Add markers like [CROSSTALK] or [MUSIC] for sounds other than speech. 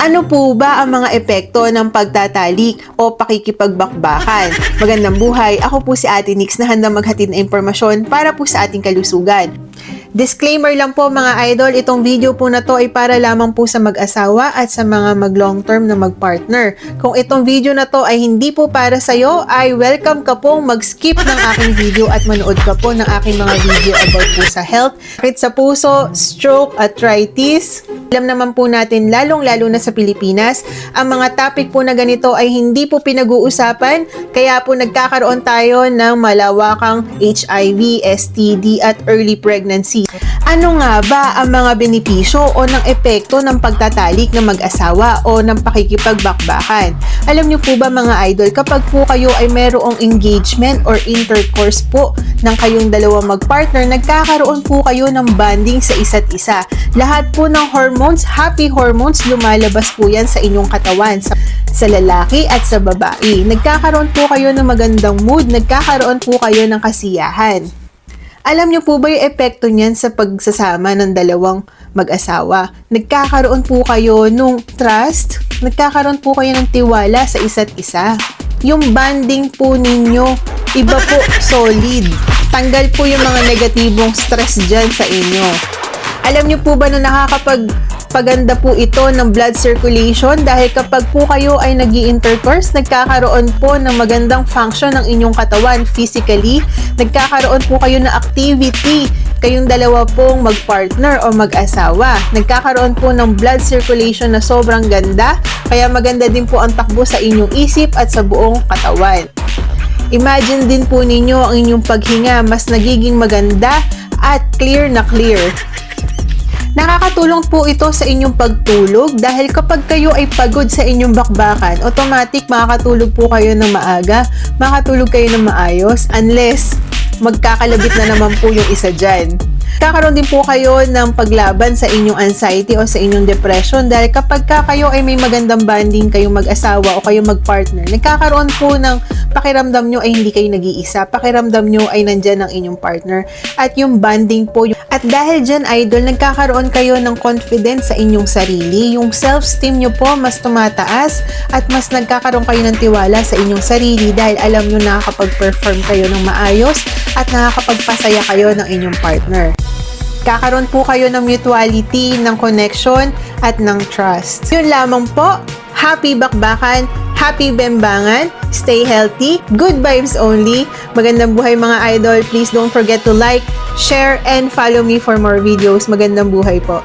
Ano po ba ang mga epekto ng pagtatalik o pakikipagbakbakan? Magandang buhay, ako po si Ate Nix na handang maghatid ng impormasyon para po sa ating kalusugan. Disclaimer lang po mga idol, itong video po na to ay para lamang po sa mag-asawa at sa mga mag-long term na mag-partner. Kung itong video na to ay hindi po para sa'yo, ay welcome ka pong mag-skip ng aking video at manood ka po ng aking mga video about po sa health, sakit sa puso, stroke, arthritis. Alam naman po natin, lalong-lalo na sa Pilipinas, ang mga topic po na ganito ay hindi po pinag-uusapan, kaya po nagkakaroon tayo ng malawakang HIV, STD at early pregnancy. Ano nga ba ang mga benepisyo o ng epekto ng pagtatalik ng mag-asawa o ng pakikipagbakbakan? Alam niyo po ba mga idol, kapag po kayo ay merong engagement or intercourse po ng kayong dalawang mag-partner, nagkakaroon po kayo ng bonding sa isa't isa. Lahat po ng hormones, happy hormones, lumalabas po yan sa inyong katawan. Sa, sa lalaki at sa babae. Nagkakaroon po kayo ng magandang mood, nagkakaroon po kayo ng kasiyahan. Alam niyo po ba yung epekto niyan sa pagsasama ng dalawang mag-asawa? Nagkakaroon po kayo nung trust, nagkakaroon po kayo ng tiwala sa isa't isa. Yung bonding po ninyo, iba po [LAUGHS] solid. Tanggal po yung mga negatibong stress dyan sa inyo. Alam niyo po ba na nakakapag paganda po ito ng blood circulation dahil kapag po kayo ay nag intercourse nagkakaroon po ng magandang function ng inyong katawan physically, nagkakaroon po kayo ng activity, kayong dalawa pong mag-partner o mag-asawa. Nagkakaroon po ng blood circulation na sobrang ganda, kaya maganda din po ang takbo sa inyong isip at sa buong katawan. Imagine din po ninyo ang inyong paghinga mas nagiging maganda at clear na clear. Nakakatulong po ito sa inyong pagtulog dahil kapag kayo ay pagod sa inyong bakbakan, automatic makakatulog po kayo ng maaga, makakatulog kayo ng maayos unless magkakalabit na naman po yung isa dyan. Kakaroon din po kayo ng paglaban sa inyong anxiety o sa inyong depression dahil kapag ka kayo ay may magandang bonding kayong mag-asawa o kayong mag-partner, nagkakaroon po ng pakiramdam nyo ay hindi kayo nag-iisa, pakiramdam nyo ay nandyan ang inyong partner at yung bonding po. At dahil dyan, idol, nagkakaroon kayo ng confidence sa inyong sarili, yung self-esteem nyo po mas tumataas at mas nagkakaroon kayo ng tiwala sa inyong sarili dahil alam nyo nakakapag-perform kayo ng maayos at nakakapagpasaya kayo ng inyong partner. Kakaroon po kayo ng mutuality, ng connection, at ng trust. Yun lamang po. Happy bakbakan, happy bembangan, stay healthy, good vibes only. Magandang buhay mga idol. Please don't forget to like, share, and follow me for more videos. Magandang buhay po.